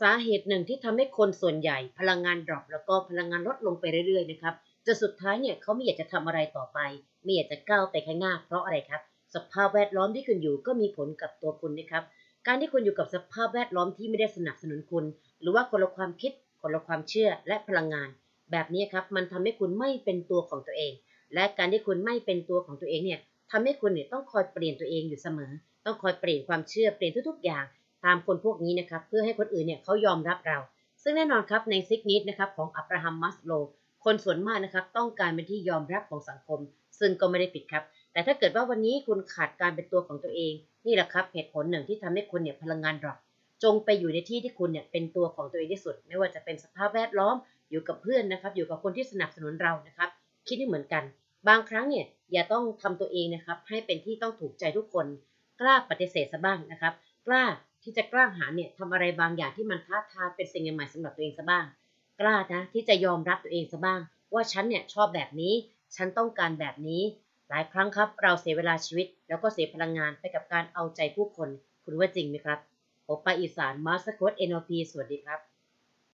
สาเหตุหนึ่งที่ทำให้คนส่วนใหญ่พลังงานดรอปแล้วก็พลังงานลดลงไปเรื่อยๆนะครับจนสุดท้ายเนี่ยเขาไม่อยากจะทำอะไรต่อไป ไม่อยากจะก้าวไปข้างหน้า เพราะอะไรครับ สภาพแวดล้อมที่คุณอยู่ก็มีผลกับตัวคุณนะครับ การที่คุณอยู่กับสภาพแวดล้อมที่ไม่ได้สนับสนุนคุณ หรือว่าคนละความคิดคนละความเชื่อและพลังงาน แบบนี้ครับมันทำให้คุณไม่เป็นตัวของตัวเอง และการที่คุณไม่เป็นตัวของตัวเองเนี่ยทำให้คุณเนี่ยต้องคอยเปลี่ยนตัวเองอยู่เสมอ ต้องคอยเปลี่ยนความเชื่อเปลี่ยนทุก ๆ อย่าง ตามคนพวกนี้นะครับเพื่อให้คนอื่นเนี่ยเขายอมรับเรา ซึ่งแน่นอนครับในซิกนิดนะครับของอับราฮัมมัสโล คนส่วนมากนะครับต้องการเป็นที่ยอมรับของสังคม ซึ่งก็ไม่ได้ผิดครับ แต่ถ้าเกิดว่าวันนี้คุณขาดการเป็นตัวของตัวเอง นี่แหละครับเหตุผลหนึ่งที่ทำให้คุณเนี่ยพลังงานดรอปจงไปอยู่ในที่ที่คุณเนี่ยเป็นตัวของตัวเองที่สุด ไม่ว่าจะเป็นสภาพแวดล้อมอยู่กับเพื่อนนะครับ อยู่กับคนที่สนับสนุนเรานะครับ คิดให้เหมือนกัน บางครั้งเนี่ยอย่าต้องทำตัวเองนะครับ ให้เป็นที่ต้องถูกใจทุกคน กล้าปฏิเสธซะบ้างนะครับ กล้า ที่จะกล้าหาเนี่ยทำอะไรบางอย่างที่มันท้าทายเป็นสิ่งใหม่ๆสำหรับตัวเองซะบ้าง กล้านะที่จะยอมรับตัวเองซะบ้าง ว่าฉันเนี่ยชอบแบบนี้ ฉันต้องการแบบนี้ หลายครั้งครับ เราเสียเวลาชีวิต แล้วก็เสียพลังงานไปกับการเอาใจผู้คน คุณว่าจริงไหมครับโอปาอีสานมาสโคต NLP สวัสดีครับ